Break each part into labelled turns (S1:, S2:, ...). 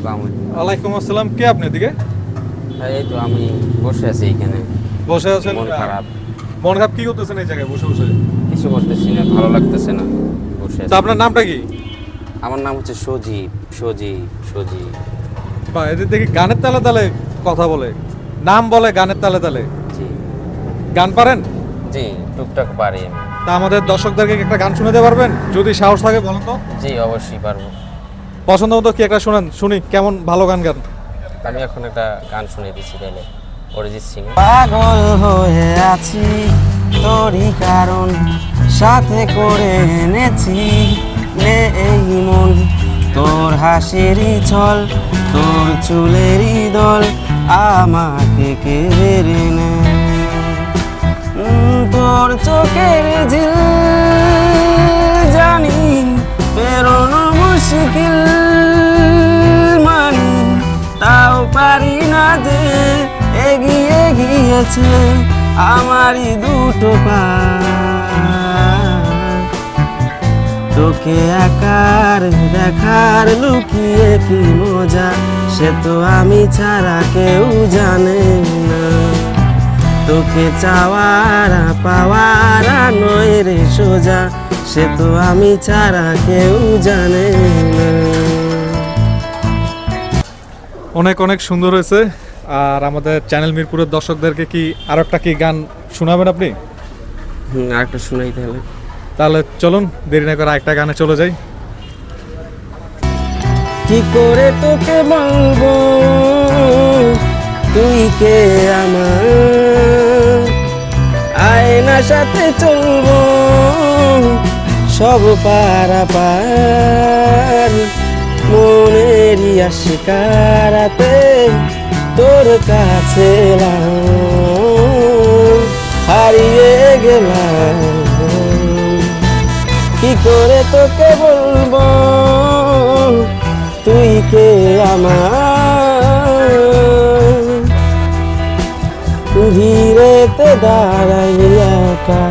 S1: আসসালামু আলাইকুম
S2: ওয়ালাইকুম আসসালাম কে আপনি এদিকে?
S1: এই তো আমি বসে আছি এখানে।
S2: বসে আছেন?
S1: মন খারাপ।
S2: মন খারাপ কি করতেছেন এই জায়গায় বসে বসে?
S1: কিছু করতেছি না ভালো লাগতেছে না বসে
S2: তা আপনার নামটা কি?
S1: আমার নাম হচ্ছে সজীব সজীব সজীব।
S2: বা এদের দেখি গানের তালে তালে কথা বলে। নাম বলে গানের তালে তালে।
S1: জি।
S2: গান পারেন?
S1: জি টুকটাক পারি আমি।
S2: তা আমাদের দর্শকদেরকে একটা গান শোনাতে পারবেন? যদি সাহস থাকে বলেন তো।
S1: জি অবশ্যই পারব।
S2: পছন্দ মতো কি একটা শোনান? শুনি কেমন ভালো গান গান?
S1: আমি এখন একটা গান শুনে দিচ্ছি তাহলে অরিজিৎ সিং
S3: পাগল হয়ে আছি তোরই কারণ সাথে করে এনেছি নে এই মন। তোর হাসিরই ছল তোর চুলেরই দল আমাকে কেড়ে উম, তোর চোখের ঝিল জানি পেরোনো মুশকিল মানি, তাও পারি না যে এগিয়ে গিয়েছে আমারই দুটো পা। তোকে একার দেখার লুকিয়ে কি মজা, সে তো আমি ছাড়া কেউ জানে না। তোকে চাওয়ার পাওয়ার নয় রে সোজা সে তো আমি ছাড়া কেউ জানে না।
S2: অনেক অনেক সুন্দর হয়েছে। আর আমাদের চ্যানেল মিরপুরের দর্শকদেরকে কি আর একটা কি গান শোনাবেন আপনি?
S3: হুম আরেকটা শোনাই তাহলে।
S2: তাহলে চলুন দেরি না করে একটা গানে চলে যাই।
S3: কি করে তোকে বলব? তুই কে আমার সাথে চলবো, সব পারা পার মনেরই শিকারাতে তোর কাছে হারিয়ে গেলাম। কি করে তোকে বলব? তুই কে আমার ধীরেতে দাঁড়াই একা।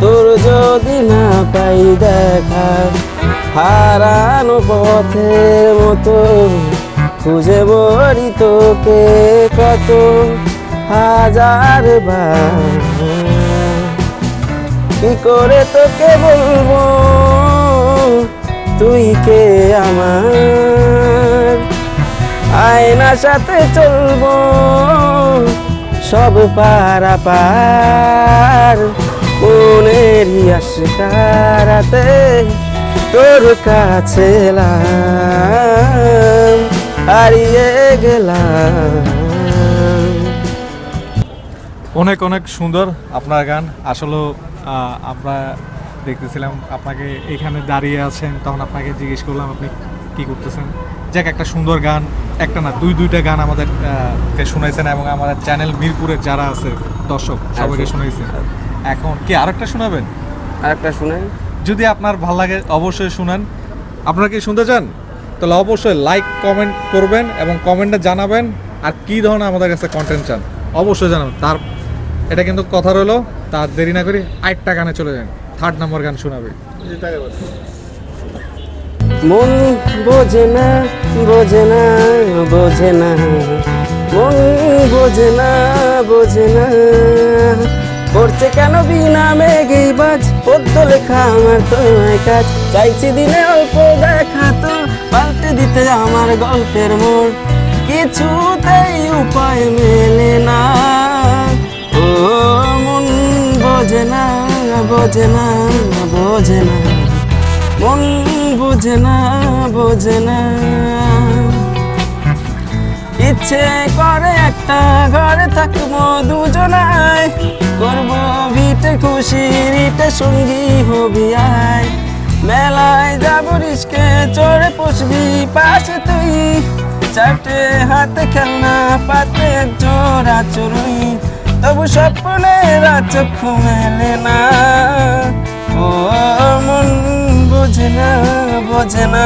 S3: তোর যদি না পাই দেখা, হারানো পথের মতো। খুঁজে মরি তোকে কত, হাজার কি করে তোকে বলব? তুই কে আমার? আয়না সাথে চলবো। সব পারা পার। মনের শিকারাতে তোর কাছে হারিয়ে গেলাম।
S2: অনেক অনেক সুন্দর আপনার গান। আসলে আমরা দেখতেছিলাম আপনাকে এখানে দাঁড়িয়ে আছেন, তখন আপনাকে জিজ্ঞেস করলাম আপনি কি করতেছেন। যাক, একটা সুন্দর গান একটা না দুই দুইটা গান আমাদের শুনাইছেন এবং আমাদের চ্যানেল মিরপুরের যারা আছে দর্শক সবাইকে
S1: আচ্ছা।
S2: শুনাইছেন এখন কি আরেকটা শোনাবেন?
S3: আরেকটা শুনে
S2: যদি আপনার ভালো লাগে অবশ্যই শুনেন। আপনারা কি শুনতে চান? তাহলে অবশ্যই লাইক কমেন্ট করবেন এবং কমেন্টে জানাবেন আর কি ধরনের আমাদের কাছে কন্টেন্ট চান। অবশ্যই জানাবেন। তার এটা কিন্তু কথা রইল তার দেরি না করি আরেকটা গানে চলে যান। থার্ড নাম্বার গান শোনাবে।
S3: মন বোঝে না বোঝে না বোঝে না। মন বোঝে না বোঝে না। করছে কেন বিনা মেঘেই বাজ? পদ্য লেখা আমার তো নয় কাজ। চাইছি দিনে অল্প দেখা তো, পাল্টে দিতে আমার গল্পের মোড়। কিছুতেই উপায় মেলে না। ও, মন বোঝে না বোঝে না বোঝে না। মন বুঝে না, বোঝে না। ইচ্ছে করে একটা ঘরে থাকব দুজনায়। করব ভিটে খুশি রিটে সঙ্গী হবি আয়। মেলায় যাব রিসকে, চড়ে পশবি পাশে তুই। চারটে হাতে খেলনা, পাতে জোড়া চড়ুই। তবু স্বপ্নের চক্ষু মেলে না। ও মন না বোঝে না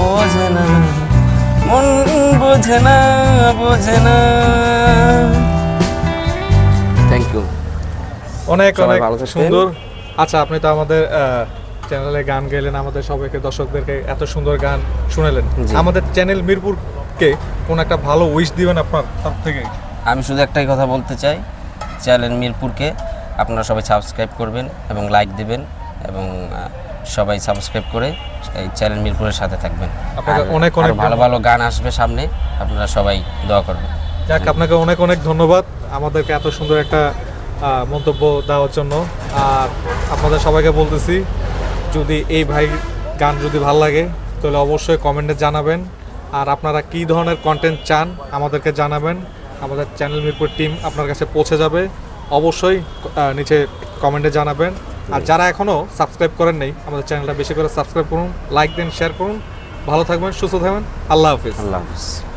S3: বোঝে না মন বোঝে না বোঝে না
S1: থ্যাংক ইউ
S2: অনেক অনেক
S3: ভালো
S2: সুন্দর। আচ্ছা আপনি তো আমাদের চ্যানেলে গান গাইলেন আমাদের সবাইকে দর্শকদেরকে এত সুন্দর গান শুনালেন। আমাদের চ্যানেল মিরপুরকে কোন একটা ভালো উইশ দিবেন আপনার তরফ থেকে?
S1: আমি শুধু একটাই কথা বলতে চাই চ্যানেল মিরপুরকে আপনারা সবাই সাবস্ক্রাইব করবেন এবং লাইক দিবেন এবং সবাই সাবস্ক্রাইব করে এই চ্যানেল মিরপুরের সাথে থাকবেন।
S2: আপনাকে অনেক অনেক
S1: ভালো ভালো গান আসবে সামনে আপনারা সবাই দোয়া করবেন।
S2: যাক আপনাকে অনেক অনেক ধন্যবাদ আমাদেরকে এত সুন্দর একটা মন্তব্য দেওয়ার জন্য। আর আপনাদের সবাইকে বলতেছি যদি এই ভাই গান যদি ভালো লাগে তাহলে অবশ্যই কমেন্টে জানাবেন। আর আপনারা কী ধরনের কন্টেন্ট চান আমাদেরকে জানাবেন। আমাদের চ্যানেল মিরপুর টিম আপনার কাছে পৌঁছে যাবে। অবশ্যই নিচে কমেন্টে জানাবেন। আর যারা এখনও সাবস্ক্রাইব করেন নাই আমাদের চ্যানেলটা বেশি করে সাবস্ক্রাইব করুন লাইক দেন শেয়ার করুন। ভালো থাকবেন সুস্থ থাকবেন। আল্লাহ হাফিজ।
S1: আল্লাহ হাফিজ।